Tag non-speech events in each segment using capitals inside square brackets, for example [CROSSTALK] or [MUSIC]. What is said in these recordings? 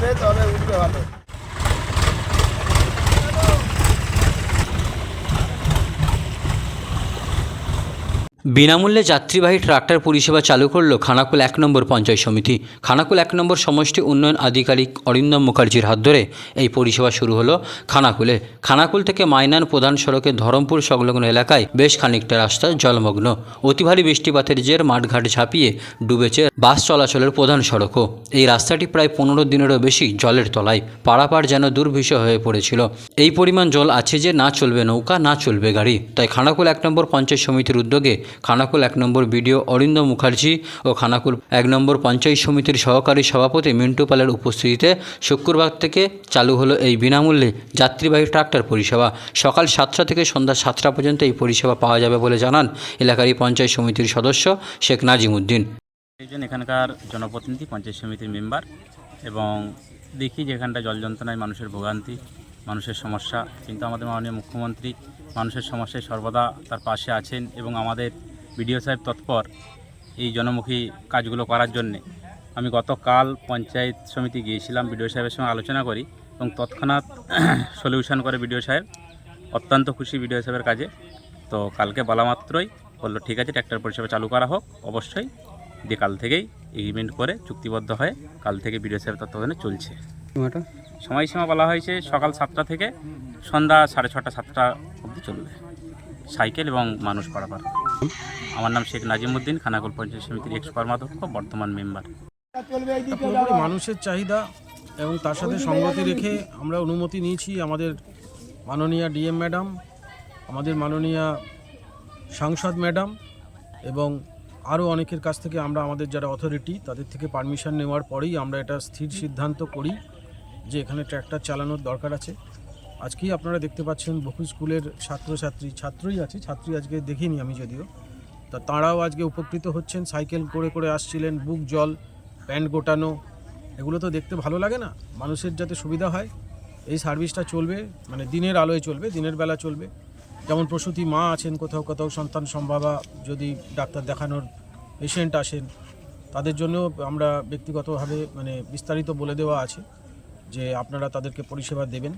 ছাড়ে তবে উঠবে ভালো বিনামূল্যে যাত্রীবাহী ট্রাক্টর পরিষেবা চালু করল খানাকুল এক নম্বর পঞ্চায়েত সমিতি। খানাকুল এক নম্বর সমষ্টি উন্নয়ন আধিকারিক অরিন্দম মুখার্জির হাত ধরে এই পরিষেবা শুরু হলো খানাকুলে। খানাকুল থেকে মাইনান প্রধান সড়কে ধরমপুর সংলগ্ন এলাকায় বেশ খানিকটা রাস্তা জলমগ্ন। অতি ভারী বৃষ্টিপাতের জের মাঠঘাট ঝাঁপিয়ে ডুবেছে বাস চলাচলের প্রধান সড়কও। এই রাস্তাটি প্রায় পনেরো দিনেরও বেশি জলের তলায়। পারাপার যেন দুর্বিষহ হয়ে পড়েছিল। এই পরিমাণ জল আছে যে না চলবে নৌকা, না চলবে গাড়ি। তাই খানাকুল এক নম্বর পঞ্চায়েত সমিতির উদ্যোগে খানাকুল এক নম্বর বিডিও অরিন্দ মুখার্জি ও খানাকুল এক নম্বর পঞ্চায়েত সমিতির সহকারী সভাপতি মিন্টু পালের উপস্থিতিতে শুক্রবার থেকে চালু হলো এই বিনামূল্যে যাত্রীবাহী ট্রাক্টর পরিষেবা। সকাল সাতটা থেকে সন্ধ্যা সাতটা পর্যন্ত এই পরিষেবা পাওয়া যাবে বলে জানান এলাকারই পঞ্চায়েত সমিতির সদস্য শেখ নাজিম উদ্দিন একজন এখানকার জনপ্রতিনিধি, পঞ্চায়েত সমিতির মেম্বার এবং দেখি যে এখানটা জল যন্ত্রণায় মানুষের ভোগান্তি। মানুষের সমস্যা। কিন্তু আমাদের মাননীয় মুখ্যমন্ত্রী মানুষের সমস্যায় সর্বদা তার পাশে আছেন এবং আমাদের বিডিও সাহেব তৎপর এই জনমুখী কাজগুলো করার জন্যে। আমি গতকাল পঞ্চায়েত সমিতি গিয়েছিলাম, বিডিও সাহেবের সঙ্গে আলোচনা করি এবং তৎক্ষণাৎ [CLEARS THROAT] সলিউশন করে বিডিও সাহেব, অত্যন্ত খুশি বিডিও সাহেবের কাজে। তো কালকে বলা মাত্রই বলল, ঠিক আছে, ট্র্যাক্টর পরিষেবা চালু করা হোক, অবশ্যই। দিয়ে কাল থেকেই এগ্রিমেন্ট করে চুক্তিবদ্ধ হয়ে কাল থেকে বিডিও সাহেব তত্ত্বাবধানে চলছে। সময়সীমা বলা হয়েছে সকাল সাতটা থেকে সন্ধ্যা সাড়ে ছটা সাতটা অবধি চলবে। সাইকেল এবং মানুষ পারাপার আমার নাম শেখ নাজিমুদ্দিন খানাকুল পঞ্চায়েত সমিতির এক্স কর্মাধ্যক্ষ বর্তমান মেম্বার। পুরোপুরি মানুষের চাহিদা এবং তার সাথে সঙ্গতি রেখে আমরা অনুমতি নিয়েছি আমাদের মাননীয় ডিএম ম্যাডাম আমাদের মাননীয় সাংসদ ম্যাডাম এবং আরও অনেকের কাছ থেকে আমরা আমাদের যারা অথরিটি তাদের থেকে পারমিশন নেওয়ার পরেই আমরা এটা স্থির সিদ্ধান্ত করি। যে এখানে ট্র্যাক্টর চালানোর দরকার আছে। আজকেই আপনারা দেখতে পাচ্ছেন বহু স্কুলের ছাত্রছাত্রী, ছাত্রই আছে ছাত্রী আজকে দেখিনি আমি যদিও। তা তাঁরাও আজকে উপকৃত হচ্ছেন, সাইকেল করে করে আসছিলেন, বুক জল, প্যান্ট গোটানো, এগুলো তো দেখতে ভালো লাগে না, মানুষের যাতে সুবিধা হয়। এই সার্ভিসটা চলবে মানে দিনের আলোয় চলবে, দিনের বেলা চলবে। যেমন প্রসূতি মা আছেন কোথাও কোথাও, সন্তান সম্ভাবা, যদি ডাক্তার দেখানোর পেশেন্ট আসেন, তাদের জন্য আমরা ব্যক্তিগতভাবে মানে বিস্তারিত বলে দেওয়া আছে। যে আপনারা তাদেরকে পরিষেবা দেবেন।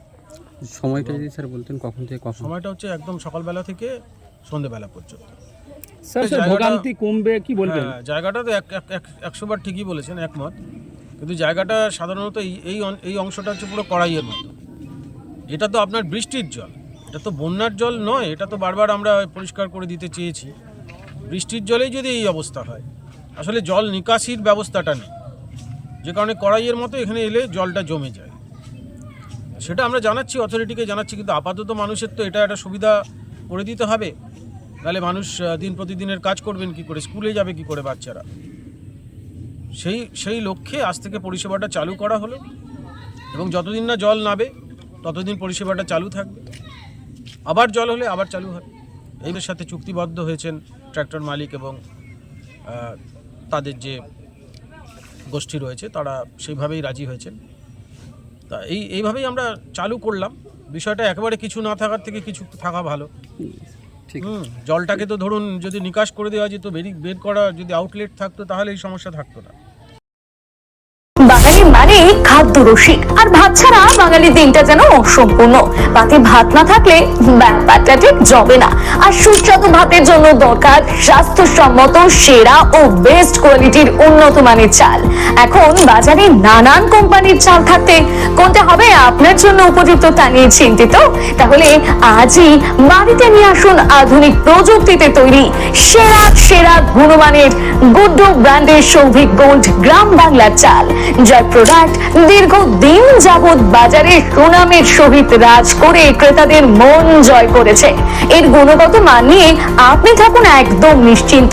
সময়টা যদি স্যার বলতেন কখন থেকে কখন? সময়টা হচ্ছে একদম সকালবেলা থেকে সন্ধেবেলা পর্যন্ত। স্যার ভোগান্তি কমবে কি বলবেন? হ্যাঁ জায়গাটা তো এক এক- এক- একশো বার ঠিকই বলেছেন একমত। কিন্তু জায়গাটা সাধারণত এই এই এই অংশটা হচ্ছে পুরো কড়াইয়ের মতো। এটা তো আপনার বৃষ্টির জল। এটা তো বন্যার জল নয় এটা তো বারবার আমরা পরিষ্কার করে দিতে চেয়েছি। বৃষ্টির জলেই যদি এই অবস্থা হয় আসলে জল নিকাশির ব্যবস্থাটা নেই। যে কারণে কড়াইয়ের মতো এখানে এলে জলটা জমে যায়। সেটা আমরা জানাচ্ছি অথরিটিকে জানাচ্ছি, কিন্তু আপাতত মানুষের তো এটা একটা সুবিধা করে দিতে হবে। তাহলে মানুষ দিন প্রতিদিনের কাজ করবেন কি করে, স্কুলে যাবে কি করে বাচ্চারা? সেই সেই লক্ষ্যে আজ থেকে পরিষেবাটা চালু করা হলো এবং যতদিন না জল নাবে ততদিন পরিষেবাটা চালু থাকবে। আবার জল হলে আবার চালু হবে। এইদের সাথে চুক্তিবদ্ধ হয়েছেন ট্র্যাক্টর মালিক এবং তাদের যে গোষ্ঠী রয়েছে তারা সেইভাবেই রাজি হয়েছেন। তা এই এইভাবেই আমরা চালু করলাম। বিষয়টা একেবারে কিছু না থাকার থেকে কিছু থাকা ভালো। ঠিক হুম জলটাকে তো ধরুন যদি নিকাশ করে দেওয়া যেত বেরি বের করা যদি আউটলেট থাকতো তাহলে এই সমস্যা থাকতো না। আর ভাত ছাড়া বাঙালির দিনটা যেন অসম্পূর্ণ। পাতে ভাত না থাকলে ব্যাপারটা ঠিক জবে না। আর সুস্বাদু ভাতের জন্য দরকার স্বাস্থ্যসম্মত, সেরা ও বেস্ট কোয়ালিটির উন্নত মানের চাল। এখন বাজারে নানান কোম্পানির চাল থাকতে কোনটা হবে আপনার জন্য উপযুক্ত তা নিয়ে চিন্তিত? তাহলে আজই বাড়িতে নিয়ে আসুন আধুনিক প্রযুক্তিতে তৈরি সেরা সেরা গুণমানের গুড্ডু ব্র্যান্ডের সৌভিক গোল্ড গ্রাম বাংলার চাল, যার প্রোডাক্ট দীর্ঘদিন যাবৎ বাজারে সুনামের সহিত রাজ করে ক্রেতাদের মন জয় করেছে। এর গুণগত মান নিয়ে আপনি থাকুন একদম নিশ্চিন্ত।